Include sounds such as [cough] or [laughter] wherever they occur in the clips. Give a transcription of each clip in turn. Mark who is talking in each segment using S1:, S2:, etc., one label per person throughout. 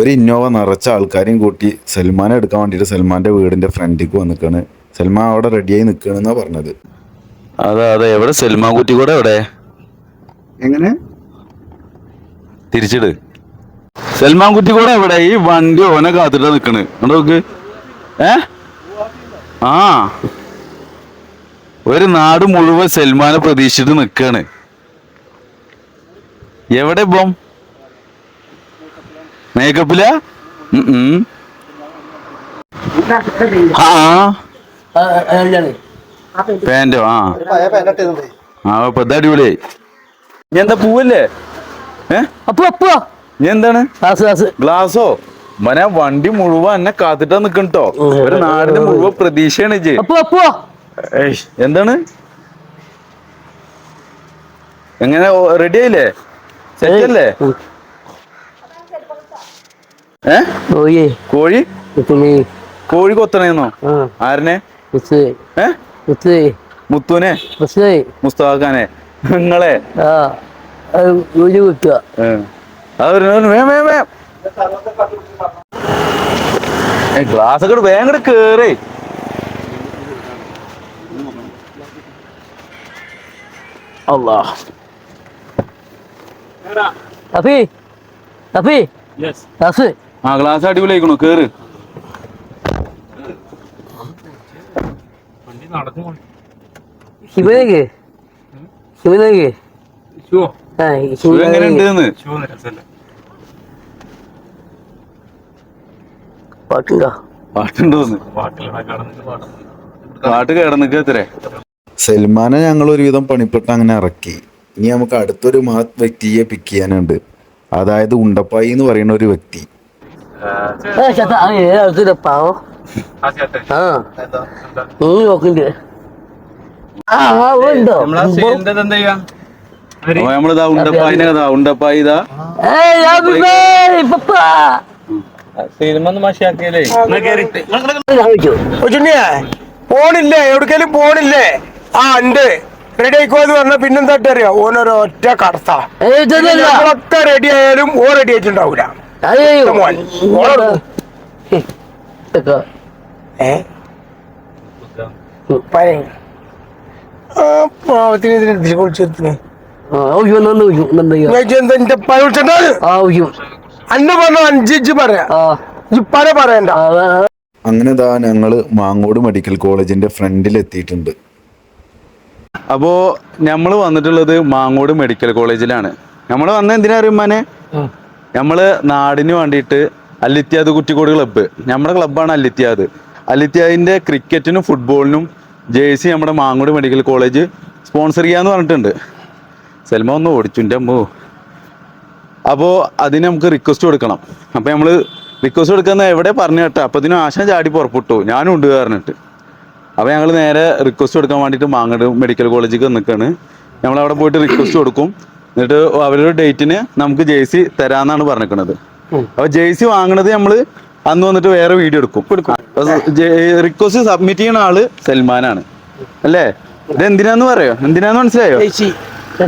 S1: ഒരു ഇന്നോവ നിറച്ച ആൾക്കാരെയും കൂട്ടി സൽമാനെ എടുക്കാൻ വേണ്ടിയിട്ട് സൽമാന്റെ വീടിന്റെ ഫ്രണ്ടിക്ക് വന്നിക്കാണ്. സൽമാൻ അവിടെ റെഡിയായി നിൽക്കണെന്നാ പറഞ്ഞത്.
S2: അതെ അതെ എവിടെ? സൽമാൻ കുട്ടി കൂടെ എവിടെ?
S3: എങ്ങനെ?
S2: തിരിച്ചിട്. സൽമാൻ കുട്ടി കൂടെ എവിടെ? ഈ വണ്ടി ഓനെ കാത്തിട്ടാ നിക്കണ്. നോക്ക്. ഏ? ആ. ഒരു നാട് മുഴുവൻ സൽമാനെ പ്രതീക്ഷിച്ചിട്ട് നിക്കാണ്. എവിടെ ഇപ്പം? മേക്കപ്പില? ആ പാന്റോ ആ. ആ ഇപ്പൊ ഇത് അടിപൊളിയായി. നീ എന്താ പൂവല്ലേ? ഏ?
S4: അപ്പോ അപ്പോ.
S2: നീ എന്താണ്? ഗ്ലാസോ മനെ വണ്ടി മുഴുവൻ എന്നെ കാത്തിട്ടാ നിക്കണട്ടോ. ഒരു നാടിന്റെ മുഴുവൻ പ്രതീക്ഷയാണ്
S4: അപ്പോ
S2: എന്താണ്? എങ്ങനെ റെഡി ആയില്ലേ? സെറ്റ് അല്ലേ? ഏ?
S4: ഓയേ
S2: കോഴി?
S4: പിന്നെ
S2: കോഴി കൊത്തണേന്നോ? ആരനെ? മുത്തുനെ മുസ്താഖാനെ നിങ്ങളെ? ഗ്ലാസ് ഒക്കെ വേഗം കൂടെ കേറേ. അല്ലാ
S4: അഫി അപ്പി ക്ലാസ്
S2: ആ ഗ്ലാസ് അടിപൊളിയായിക്കണു കേറ്.
S4: ശിവനേക്ക് ശിവനേക്ക് പാട്ടുണ്ടോ?
S2: പാട്ടുണ്ടോന്ന്? പാട്ട്
S1: സൽമാനെ ഞങ്ങൾ ഒരുവിധം പണിപ്പെട്ട് അങ്ങനെ ഇറക്കി. ഇനി നമുക്ക് അടുത്തൊരു മഹത് വ്യക്തിയെ പിക്ക് ചെയ്യാനുണ്ട്. അതായത് ഉണ്ടപ്പായി എന്ന് പറയുന്ന ഒരു വ്യക്തി.
S4: ആ ചേട്ടാ ആ ഏതാ പാവോ ആ നീ നോക്കണ്ട് ആ ഉണ്ടോ
S2: നമ്മളിതാ ഉണ്ടപ്പായിനെ ഉണ്ടപ്പായി ഇതാ
S4: ചോദിച്ചു
S5: കൊച്ചുണ്ണിയെ പോണില്ലേ എവിടേക്കാലും പോണില്ലേ ആ ഉണ്ട് റെഡി ആയിക്കോ എന്ന് പറഞ്ഞാൽ പിന്നെന്താ അറിയോ ഓനൊരു ഒറ്റ കടത്ത. നമ്മളൊക്കെ റെഡി ആയാലും ഓ റെഡി ആയിട്ടുണ്ടാവൂല
S4: അയ്യോ.
S5: മോൻ, ഓളോട്
S4: ഇതൊക്കെ.
S5: ഏ? പറയ്. ആ പാവത്തിന് ഇതിനെ എന്താ എന്റെ. അന്ന പറഞ്ഞ പറയാ. പറയണ്ട.
S4: ആ.
S1: അങ്ങനെ ദാ ഞങ്ങൾ മാങ്ങോട് മെഡിക്കൽ കോളേജിന്റെ ഫ്രണ്ടിൽ എത്തിയിട്ടുണ്ട്.
S2: അപ്പോ നമ്മൾ വന്നിട്ടുള്ളത് മാങ്ങോട് മെഡിക്കൽ കോളേജിലാണ്. നമ്മൾ വന്ന എന്തിനാ അറിയുമാനെ നമ്മൾ നാടിന് വേണ്ടിയിട്ട് അല്ലിത്യാദ് കുറ്റിക്കോട് ക്ലബ്ബ് നമ്മുടെ ക്ലബ്ബാണ് അല്ലിത്യാദ് അല്ലിത്യാദിന്റെ ക്രിക്കറ്റിനും ഫുട്ബോളിനും ജേഴ്സി നമ്മുടെ മാങ്ങോട് മെഡിക്കൽ കോളേജ് സ്പോൺസർ ചെയ്യാന്ന് പറഞ്ഞിട്ടുണ്ട്. സെൽമ ഒന്ന് ഓടിച്ചുന്റെ അമ്മോ. അപ്പോൾ അതിന് നമുക്ക് റിക്വസ്റ്റ് കൊടുക്കണം. അപ്പോൾ നമ്മൾ റിക്വസ്റ്റ് കൊടുക്കുന്ന എവിടെ പറഞ്ഞു കേട്ടോ? അപ്പോൾ ഇതിന് ആശാൻ ചാടി പുറപ്പെട്ടു. ഞാനും ഉണ്ട് പറഞ്ഞിട്ട്. അപ്പോൾ ഞങ്ങൾ നേരെ റിക്വസ്റ്റ് കൊടുക്കാൻ വേണ്ടിയിട്ട് മാങ്ങോട് മെഡിക്കൽ കോളേജിലേക്ക് നിൽക്കുകയാണ് നമ്മൾ അവിടെ പോയിട്ട് റിക്വസ്റ്റ് കൊടുക്കും. എന്നിട്ട് അവരുടെ ഡേറ്റിന് നമുക്ക് ജേഴ്സി തരാന്നാണ് പറഞ്ഞിരിക്കുന്നത്. അപ്പോൾ ജേഴ്സി വാങ്ങണത് നമ്മൾ അന്ന് വന്നിട്ട് വേറെ വീഡിയോ എടുക്കും. റിക്വസ്റ്റ് സബ്മിറ്റ് ചെയ്യുന്ന ആൾ സൽമാനാണ്. അല്ലേ? ഇത് എന്തിനാന്ന് പറയോ? എന്തിനാന്ന് മനസ്സിലായോ?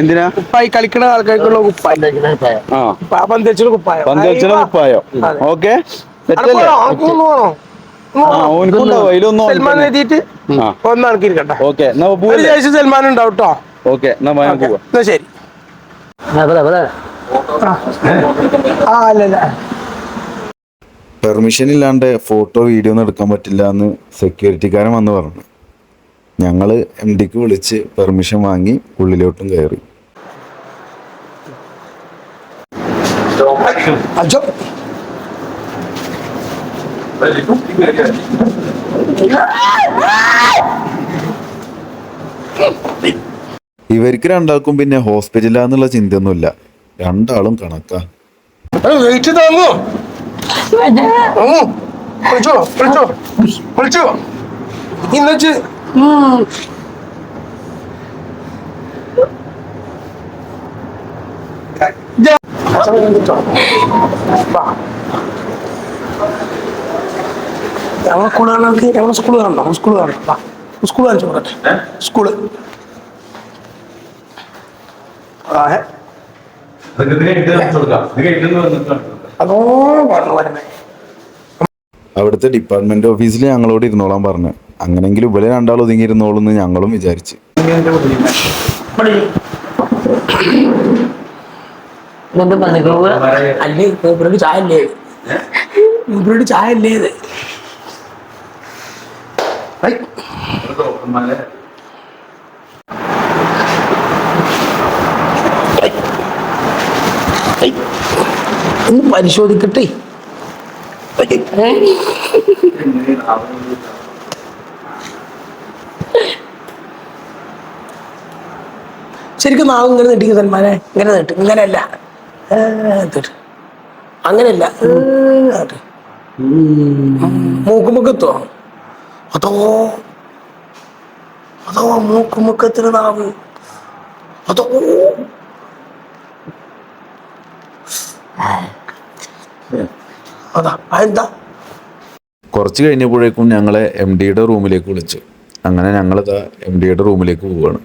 S2: എന്തിനാ?
S5: കുപ്പായി കളിക്കുന്ന ആൾക്കാർക്കുള്ള കുപ്പായി
S2: ആ.
S5: പന്തച്ചുള്ള കുപ്പായം?
S2: പന്തളിച്ചിന കുപ്പായോ. ഓക്കെ.
S5: സൽമാൻ ഉണ്ടാവും കേട്ടോ
S2: ഓക്കെ എന്നാ
S5: ശരി.
S1: പെർമിഷൻ ഇല്ലാണ്ട് ഫോട്ടോ വീഡിയോ ഒന്നും എടുക്കാൻ പറ്റില്ല എന്ന് സെക്യൂരിറ്റിക്കാരൻ വന്ന് പറഞ്ഞു. ഞങ്ങൾ എം ഡിക്ക് വിളിച്ച് പെർമിഷൻ വാങ്ങി ഉള്ളിലോട്ടും കയറി.
S5: അച്ഛോ
S1: ഇവർക്ക് രണ്ടാൾക്കും പിന്നെ ഹോസ്പിറ്റലാന്നുള്ള ചിന്തയൊന്നുമില്ല. രണ്ടാളും കണക്കാ.
S5: വെയിറ്റ് താങ്ങോ? വിളിച്ചോ വിളിച്ചോ വിളിച്ചോ. ഇന്നുവെച്ച് ഞങ്ങളെ സ്കൂൾ കാണാൻ ഞങ്ങളെ സ്കൂൾ കാണണം. സ്കൂൾ കാണണം. സ്കൂൾ കാണിച്ചു കൊടുക്കട്ടെ സ്കൂൾ ആ അതോ പറഞ്ഞു വരണേ
S1: അവിടുത്തെ ഡിപ്പാർട്ട്മെന്റ് ഓഫീസിൽ ഞങ്ങളോട് ഇരുന്നോളാൻ പറഞ്ഞു. അങ്ങനെങ്കിലും ഇവിടെ രണ്ടാൾ ഒതുങ്ങി ഇരുന്നോളൂ എന്ന് ഞങ്ങളും വിചാരിച്ചു.
S5: ചായ അല്ലേ മൂപ്പരോട് ചായ അല്ലേ ഇത് ഐ, ഐ. ഒന്ന് പരിശോധിക്കട്ടെ. ശരിക്കും നാവ് ഇങ്ങനെ നെട്ടിക്ക് സൽമാനെ ഇങ്ങനെ നെട്ട്. ഇങ്ങനെയല്ല. അങ്ങനെയല്ല. മൂക്കുമുക്കത്തോ അതോ? അതോ മൂക്കുമുക്കത്തിന് നാവ്? അതോ? അതാ അതെന്താ?
S1: കുറച്ച് കഴിഞ്ഞപ്പോഴേക്കും ഞങ്ങളെ എം ഡിയുടെ റൂമിലേക്ക് വിളിച്ചു. അങ്ങനെ ഞങ്ങളിതാ എം ഡിയുടെ റൂമിലേക്ക്
S5: പോവാണ്.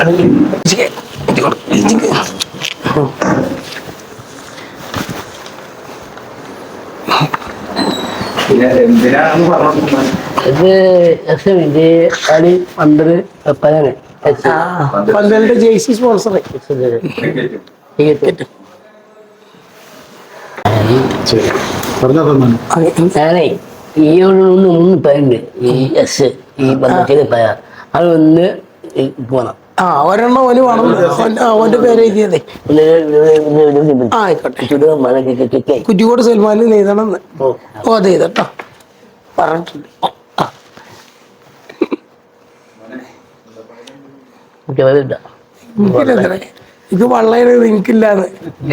S5: അല്ലെങ്കിൽ
S4: ഇത് എസ് എമ്മിന്റെ കളി പന്തൽ വെപ്പനാണ്.
S5: പന്തലിന്റെ ജേഴ്സി സ്പോൺസർ
S4: ഞാനേ ഈ ഒരു ഒന്ന് മൂന്ന് പേരുണ്ട് ഈ എസ് ഈ ബന്ധത്തിൽ പയ അത് ഒന്ന് പോണം.
S5: ആ ഒരെണ്ണം ഓന് വേണം. ഓന്റെ പേര് എഴുതിയതേ. ആയിക്കോട്ടെ. കുറ്റിക്കോട് സൽമാനിൽ എഴുതണം ഓ അത് എഴുതട്ടോ. പറഞ്ഞിട്ടുണ്ട്. ഇത് വള്ളയുടെ എനിക്കില്ലാന്ന്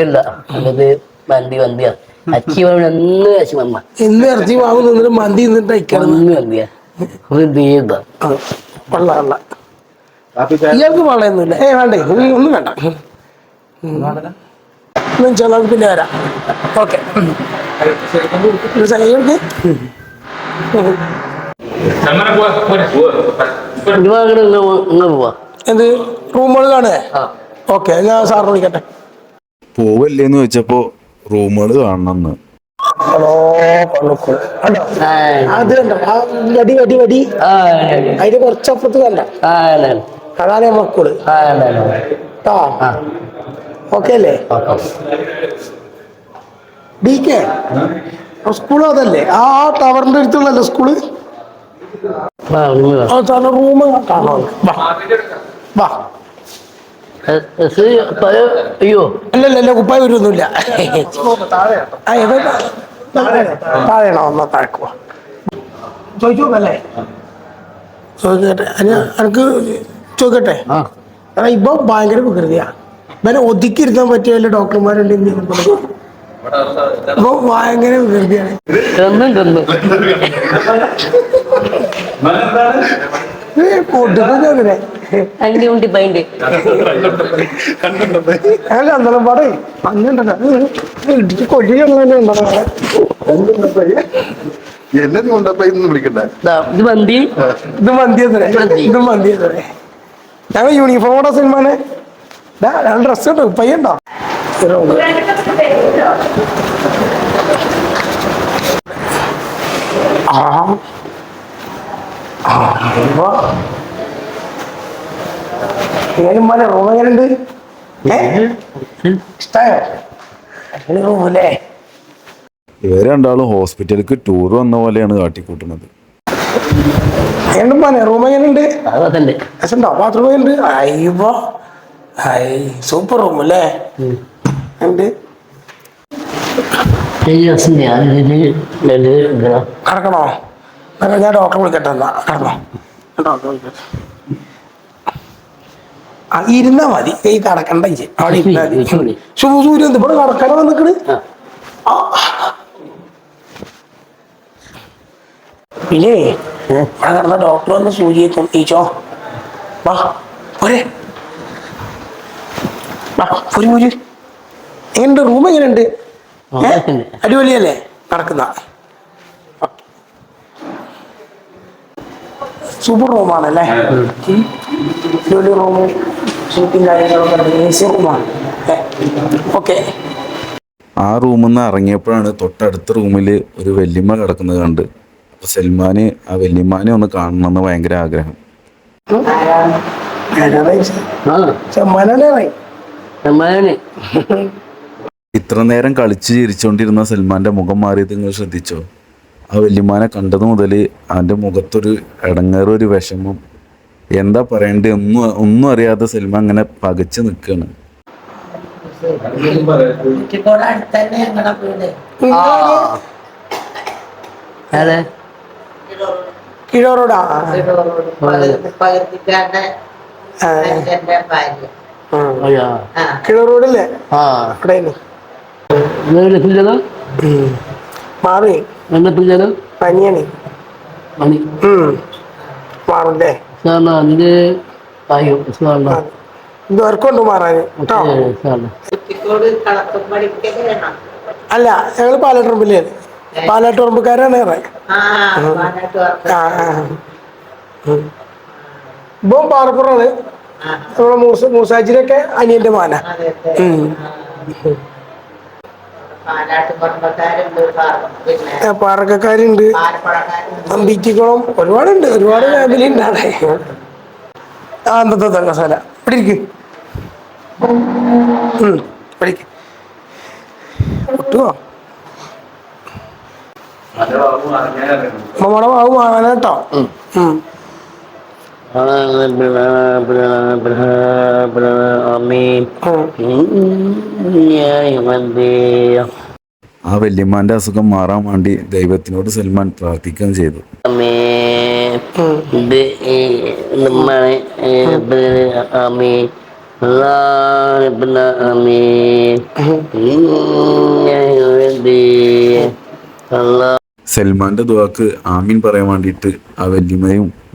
S4: ഇല്ല. അത് മന്തി അച്ചി അച്ചി
S5: എന്ന് ഇറച്ചി വാങ്ങും നിന്നിട്ട് മന്തി നിന്നിട്ട് അയക്കണം. വള്ള വള്ള ഇയാൾക്ക് വള്ളയൊന്നുമില്ല. ഏ വേണ്ടേ? ഒന്നും വേണ്ട. ഒന്നും ചെല്ലാം പിന്നെ വരാം. ഓക്കെ.
S4: പോവാ [laughs]
S5: എന്ത്? റൂമുകൾ ഓക്കെ ഞാൻ സാറിന് വിളിക്കട്ടെ.
S1: പോവല്ലേന്ന് വെച്ചപ്പോ റൂമുകൾ കാണണമെന്ന്
S4: ആ.
S5: അത് കണ്ടോ? ആ വടി വടി വടി.
S4: ആ.
S5: അതിന്റെ കുറച്ചപ്പുറത്ത് കണ്ട.
S4: ആ
S5: അതാണ് മക്കൾ
S4: ആ
S5: കേട്ടോ ഓക്കെ അല്ലേ? ഡി കെ സ്കൂളും അതല്ലേ? ആ ടവറിന്റെ അടുത്തുള്ളല്ലേ സ്കൂൾ? റൂം കാണോ. വാ. വാ.
S4: അയ്യോ.
S5: അല്ലല്ല അല്ല കുപ്പായ വരുമൊന്നുമില്ല ആ ഏതാ താഴെയാണോ? എന്നാ താഴേക്ക് വാ. ചോദിച്ചോക്കല്ലേ? ചോദിക്കട്ടെ. എനിക്ക് ചോദിക്കട്ടെ? ഇപ്പൊ ഭയങ്കര വികൃതിയാ. ഇവനെ ഒതുക്കിയിരുത്താൻ പറ്റിയ ഡോക്ടർമാരുണ്ട് എന്തെങ്കിലും ഇപ്പൊ ഭയങ്കര വികൃതിയാണ്?
S4: തിന്നും തിന്നും. ഉണ്ടി
S5: പാടേ. ഇടിച്ച്
S3: കൊണ്ടപ്പോ ഇന്ന് വിളിക്കണ്ടേ?
S4: ഇത് മന്തി.
S5: ഇത്
S4: മന്തി.
S5: ഇത് ഞങ്ങൾ യൂണിഫോമോടെ സിനിമാനെ രണ്ട് ഡ്രസ് ഉണ്ട്? പയ്യണ്ടോ അപ്പൊ എങ്ങനെയും പോലെ റൂം എങ്ങനെയുണ്ട് അങ്ങനെ റൂമല്ലേ
S1: ഇവർ രണ്ടാളും ഹോസ്പിറ്റലിലേക്ക് ടൂർ വന്ന പോലെയാണ് കാട്ടിക്കൂട്ടുന്നത്.
S5: എങ്ങനെയും പോലെ റൂം എങ്ങനെയുണ്ട്? രസമുണ്ടോ? ബാത്റൂം ഉണ്ട് അയ്യോ സൂപ്പർ റൂം അല്ലേ ഉണ്ട് കിടക്കണോ? ഞാൻ ഡോക്ടറെ വിളിക്കട്ടെ എന്നാ. ഞാൻ ഡോക്ടറെ വിളിക്കട്ടെ. ഇരുന്നാ മതി. ഈ കടക്കണ്ട. അവിടെ ഇരുന്നാ മതി.
S4: ശരി.
S5: ശുഭ സൂര്യൻ എന്ത്? ഇവിടെ കടക്കണ വന്നിക്കണ്. പിന്നെ ഇവിടെ കിടന്ന ഡോക്ടർ വന്ന് സൂചി വെക്കും ഈച്ചോ. വാ പോരെ. വാ പോരി പോരി. എങ്ങനെയുണ്ട്? റൂം എങ്ങനെയുണ്ട്? അടിപൊളിയല്ലേ? നടക്കുന്ന. സൂപ്പർ റൂമാണല്ലേ അടിപൊളി റൂമും ഷൂട്ടിംഗ് കാര്യങ്ങളൊക്കെ എ സി റൂമാണ് ഓക്കെ
S1: ആ റൂമിൽ നിന്ന് ഇറങ്ങിയപ്പോഴാണ് തൊട്ടടുത്ത റൂമിൽ ഒരു വല്യമ്മ കിടക്കുന്നത് കണ്ട്. അപ്പോൾ സൽമാന് ആ വല്യമ്മാനെ ഒന്ന് കാണണമെന്ന് ഭയങ്കര ആഗ്രഹം.
S5: ചെമ്മാനാണ് [laughs]
S1: ഇത്ര നേരം കളിച്ച് ചിരിച്ചുകൊണ്ടിരുന്ന സൽമാന്റെ മുഖം മാറിയത് നിങ്ങൾ ശ്രദ്ധിച്ചോ? ആ വല്യമാനെ കണ്ടത് മുതൽ അവന്റെ മുഖത്തൊരു ഇടങ്ങേറൊരു ഒരു വിഷമം. എന്താ പറയണ്ടേ? ഒന്നും ഒന്നും അറിയാതെ സൽമാൻ അങ്ങനെ പകച്ച് നിൽക്കുകയാണ്
S5: കിഴോറോടാ. കിഴറോടല്ലേ?
S4: ആ.
S5: മാറി. പനിയാണ്. കേട്ടോ? അല്ല ഞങ്ങൾ പാലാട്ടുറമ്പിലാണ് പാലാട്ടുറുമ്പുകാരാണ് ഏറെ. ഇപ്പം പാറപ്പുറാണ്
S6: നമ്മളെ
S5: നമ്മുടെ മൂസ മൂസാജിനൊക്കെ അനിയന്റെ മാന.
S6: പാലപ്പഴക്കാരുണ്ട്.
S5: അമ്പിറ്റിക്കുളം ഒരുപാടുണ്ട് ഒരുപാട് ഫാമിലി ഉണ്ട് അവിടെ. അന്നത്തെ തങ്കസാല ഇവിടെ ഇരിക്കും. ഉം, ഇവിടെ ഇരിക്ക്. കിട്ടുവോ നമ്മുടെ
S1: ആ വല്യമ്മാന്റെ അസുഖം മാറാൻ വേണ്ടി ദൈവത്തിനോട് സൽമാൻ പ്രാർത്ഥിക്കുകയും ചെയ്തു. സൽമാന്റെ ദുവാക്ക് ആമീൻ പറയാൻ വേണ്ടിയിട്ട് ആ വല്യമ്മയും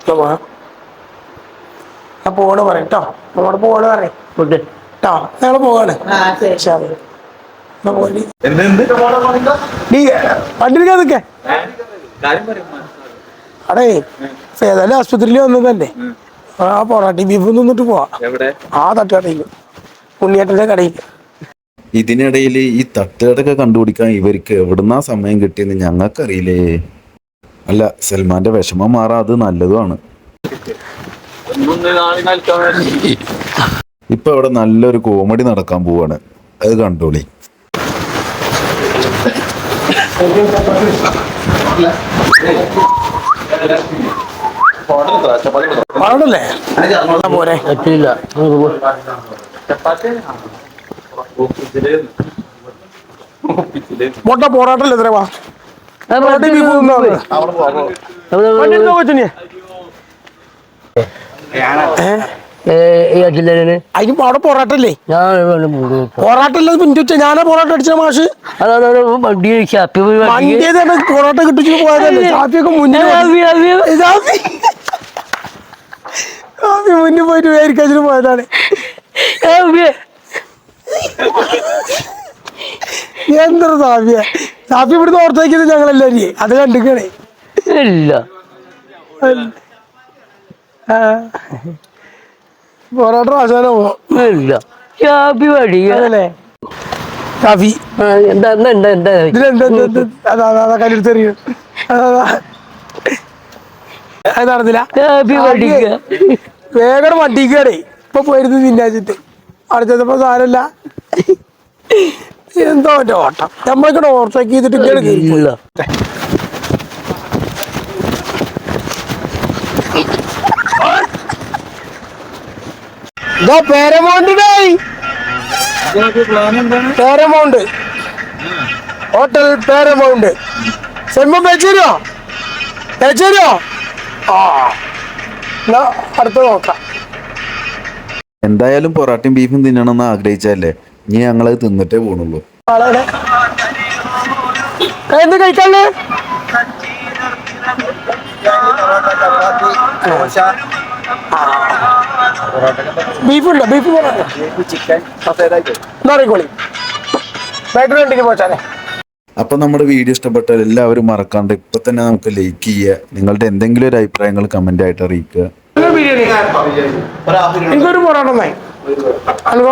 S5: കേട്ടോ ഞാൻ പോണ് പറയും. കേട്ടോ നമ്മളോട് പോണ് പറയും.
S4: Okey.
S5: കേട്ടോ ഞങ്ങൾ പോവാണ്.
S6: ആ
S5: നിൽക്കേ അടേ ഏതായാലും ആസ്പത്രിയിൽ വന്നതല്ലേ? ആ പൊറാട്ടി ബീഫ് നിന്നിട്ട് പോവാ. ആ തട്ടുകടയിൽ ഉണ്ണിയേട്ടന്റെ കടയിൽ
S1: ഇതിനിടയിൽ ഈ തട്ടുകടൊക്കെ കണ്ടുപിടിക്കാൻ ഇവർക്ക് എവിടുന്നാ സമയം കിട്ടിയെന്ന് ഞങ്ങൾക്കറിയില്ലേ? അല്ല സൽമാന്റെ വിഷമം മാറാ അത് നല്ലതുമാണ്. ഇപ്പൊ ഇവിടെ നല്ലൊരു കോമഡി നടക്കാൻ പോവാണ്. അത് കണ്ടോളി.
S5: പാടല്ലേ? എന്നാ പോരെ?
S4: Tidak.
S5: മുട്ട പോറാട്ടല്ലേ എത്ര വാ. അതിന് അവിടെ പൊറാട്ടല്ലേ?
S4: ഞാൻ ada
S5: പൊറാട്ടല്ലേ പിന്തു വെച്ച? ഞാനാ പൊറാട്ട അടിച്ച മാഷ്. മന്തിയതാണ് പൊറോട്ട കിട്ടിച്ചു പോയതല്ലേ? ഷാഫി മുന്നിൽ പോയിട്ട് വേരിക്കാച്ചിന് പോയതാണ്. എന്തൊരു സാഫിയ സാഫി ഇവിടുന്ന് ഓർത്തേക്കുന്നത് ഞങ്ങളെല്ലാരും അത് കണ്ടിക്കണേ
S4: ഇല്ല.
S5: പൊറോട്ട ആശാനോ
S4: ഇല്ല. ഷാപ്പി വഴി
S5: ഷാഫി
S4: എന്താ എന്താ എന്താ എന്താ?
S5: ഇതിലെന്താ എന്താ- എന്താ- അതാ അതാ അതാ കല്ലെടുത്തെറിയും അതാ അതാ. അത് നടന്നില്ല.
S4: ഷാപ്പി വടിക്ക
S5: വേഗം വണ്ടിക്കടേ ഇപ്പൊ പോയിരുന്നു തിന്നാച്ചിട്ട് അടുത്തപ്പോ സാരല്ല എന്തോ ഒരു ഓട്ടം. നമ്മളിക്കടെ ഓവർടേക്ക് ചെയ്തിട്ട് ഇങ്ങനെ.
S4: ഇല്ല.
S5: ഇതോ പേരമൗണ്ട് പേരമൗണ്ട്. ഹോട്ടൽ പേരമൗണ്ട്. സെമ്മ വെച്ചോ ശരിയോ ആ. എന്നാ അടുത്ത് നോക്കാം.
S1: എന്തായാലും പൊറാട്ടയും ബീഫും തിന്നണമെന്ന് ആഗ്രഹിച്ചല്ലേ ഇനി ഞങ്ങളത് തിന്നിട്ടേ പോണുള്ളൂ.
S5: എന്ത് കഴിക്കാല്ലേ ബീഫുണ്ടോ? ബീഫ് നോറിക്കോളി പോച്ചാലേ
S1: അപ്പൊ നമ്മുടെ വീഡിയോ ഇഷ്ടപ്പെട്ടാൽ എല്ലാവരും മറക്കാണ്ട് ഇപ്പൊ തന്നെ നമുക്ക് ലൈക്ക് ചെയ്യുക. നിങ്ങളുടെ എന്തെങ്കിലും ഒരു അഭിപ്രായങ്ങൾ കമന്റ് ആയിട്ട് അറിയിക്കുക.
S5: എനിക്കൊരു പൊറോട്ട ഹലോ